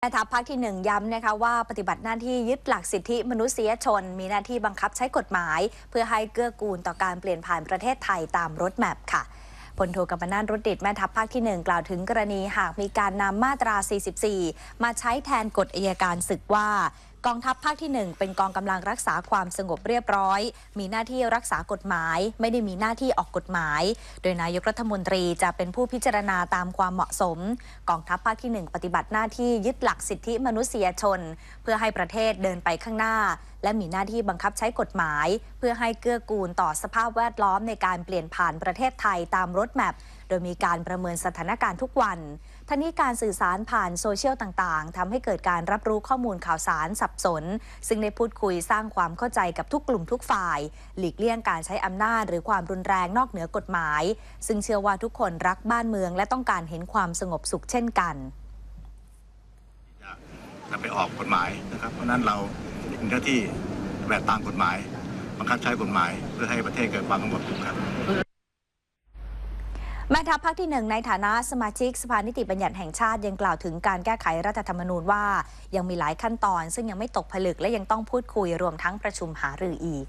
แม่ทัพภาคที่หนึ่งย้ำนะคะว่าปฏิบัติหน้าที่ยึดหลักสิทธิมนุษยชน มีหน้าที่บังคับใช้กฎหมาย เพื่อให้เกื้อกูลต่อการเปลี่ยนผ่านประเทศไทยตามรถแมพค่ะพลโทกัมปนาตรุดิตแม่ทัพภาคที่หนึ่งกล่าวถึงกรณีหากมีการนำมาตรา 44 มาใช้แทนกฎอัยการศึกว่า กองทัพภาคที่ 1 เป็นกองกำลังรักษาความสงบเรียบร้อย มีหน้าที่รักษากฎหมาย ไม่ได้มีหน้าที่ออกกฎหมาย โดยนายกรัฐมนตรีจะเป็นผู้พิจารณาตามความเหมาะสม กองทัพภาคที่ 1 ปฏิบัติหน้าที่ยึดหลักสิทธิมนุษยชน เพื่อให้ประเทศเดินไปข้างหน้าและมีหน้าที่บังคับใช้กฎหมาย เพื่อให้เกื้อกูลต่อสภาพแวดล้อมในการเปลี่ยนผ่านประเทศไทยตามรถแมพโดยมีการประเมินสถานการณ์ทุกวันทั้งนี้การสื่อสารผ่านโซเชียลต่างๆทำให้เกิดการรับรู้ข้อมูลข่าวสารสับสน ซึ่งได้พูดคุยสร้างความเข้าใจกับทุกกลุ่มทุกฝ่าย หลีกเลี่ยงการใช้อำนาจหรือความรุนแรงนอกเหนือกฎหมาย ซึ่งเชื่อว่าทุกคนรักบ้านเมือง และต้องการเห็นความสงบสุขเช่นกันจะไปออกกฎหมายนะครับ เพราะนั้นเรา มีหน้าที่แบบตามกฎหมาย บังคับใช้กฎหมายเพื่อให้ประเทศเกิดความสงบสุขครับแม่ทัพภาคที่หนึ่งในฐานะสมาชิกสภานิติบัญญัติแห่งชาติยังกล่าวถึงการแก้ไขรัฐธรรมนูญว่า ยังมีหลายขั้นตอน ซึ่งยังไม่ตกผลึกและยังต้องพูดคุยรวมทั้งประชุมหารืออีก